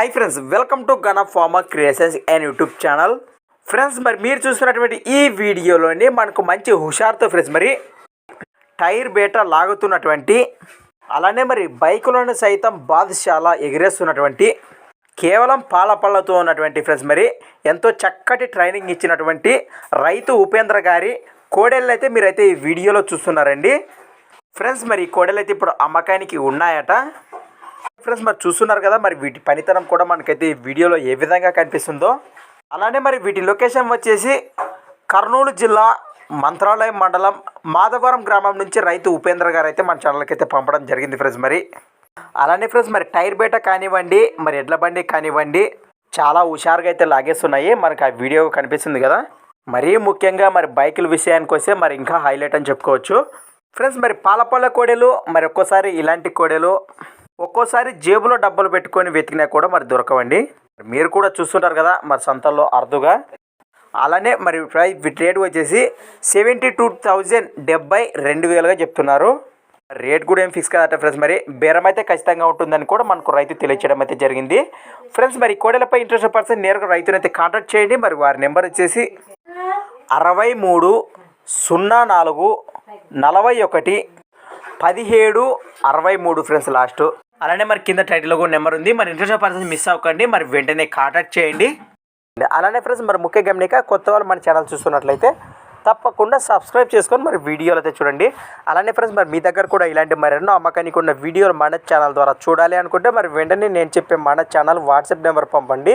Hi friends welcome to gun of farmer creations and YouTube channel friends మరి మీరు చూస్తున్నటువంటి ఈ వీడియోలోని మనకు మంచి హుషారుతో ఫ్రెండ్స్ మరి టైర్ బేట లాగుతున్నటువంటి అలానే మరి బైకులను సైతం బాదుశాల ఎగిరేస్తున్నటువంటి కేవలం పాలపళ్ళతో ఉన్నటువంటి ఫ్రెండ్స్ మరి ఎంతో చక్కటి ట్రైనింగ్ ఇచ్చినటువంటి రైతు ఉపేంద్ర గారి కోడెళ్ళు అయితే మీరైతే ఈ వీడియోలో చూస్తున్నారండి. ఫ్రెండ్స్ మరి ఈ కోడెలు అయితే ఇప్పుడు అమ్మకానికి ఉన్నాయట. ఫ్రెండ్స్ మరి చూస్తున్నారు కదా మరి వీటి పనితనం కూడా మనకైతే ఈ వీడియోలో ఏ విధంగా కనిపిస్తుందో. అలానే మరి వీటి లొకేషన్ వచ్చేసి కర్నూలు జిల్లా మంత్రాలయం మండలం మాధవరం గ్రామం నుంచి రైతు ఉపేంద్ర గారు అయితే మన ఛానల్కి అయితే పంపడం జరిగింది ఫ్రెండ్స్ మరి. అలానే ఫ్రెండ్స్ మరి టైర్ బేట కానివ్వండి మరి ఎడ్ల బండి కానివ్వండి చాలా హుషారుగా అయితే లాగేస్తున్నాయి. మనకు ఆ వీడియో కనిపిస్తుంది కదా. మరీ ముఖ్యంగా మరి బైకుల విషయానికి వస్తే మరి ఇంకా హైలైట్ అని చెప్పుకోవచ్చు. ఫ్రెండ్స్ మరి పాలపల్ల కోడెలు మరి ఒక్కోసారి ఇలాంటి కోడెలు ఒక్కోసారి జేబులో డబ్బులు పెట్టుకొని వెతికినా కూడా మరి దొరకవండి. మీరు కూడా చూస్తుంటారు కదా మరి సంతల్లో అరుదుగా. అలానే మరి ప్రైస్ రేట్ వచ్చేసి సెవెంటీ టూ థౌజండ్ డెబ్బై రెండు వేలుగా చెప్తున్నారు. రేట్ కూడా ఏం ఫిక్స్ కాదట ఫ్రెండ్స్ మరి. బేరం అయితే ఖచ్చితంగా ఉంటుందని కూడా మనకు రైతు తెలియచేయడం అయితే జరిగింది. ఫ్రెండ్స్ మరి కోడలపై ఇంట్రెస్ట్ పర్సన్ నేరుగా రైతుని అయితే కాంటాక్ట్ చేయండి. మరి వారి నెంబర్ వచ్చేసి అరవై మూడు సున్నా నాలుగు నలభై ఒకటి పదిహేడు అరవై మూడు ఫ్రెండ్స్ లాస్ట్ అలానే మరి కింద టైటిల్లో కూడా నెంబర్ ఉంది. మరి ఇంట్రెస్ట్ పర్సన్ మిస్ అవ్వకండి. మరి వెంటనే కాంటాక్ట్ చేయండి. అలానే ఫ్రెండ్స్ మరి ముఖ్య గమనిక కొత్త వాళ్ళు మన ఛానల్ చూస్తున్నట్లయితే తప్పకుండా సబ్స్క్రైబ్ చేసుకొని మరి వీడియోలు అయితే చూడండి. అలానే ఫ్రెండ్స్ మరి మీ దగ్గర కూడా ఇలాంటి మరెన్నో అమ్మకానికి ఉన్న వీడియోలు మన ఛానల్ ద్వారా చూడాలి అనుకుంటే మరి వెంటనే నేను చెప్పే మన ఛానల్ వాట్సాప్ నెంబర్ పంపండి.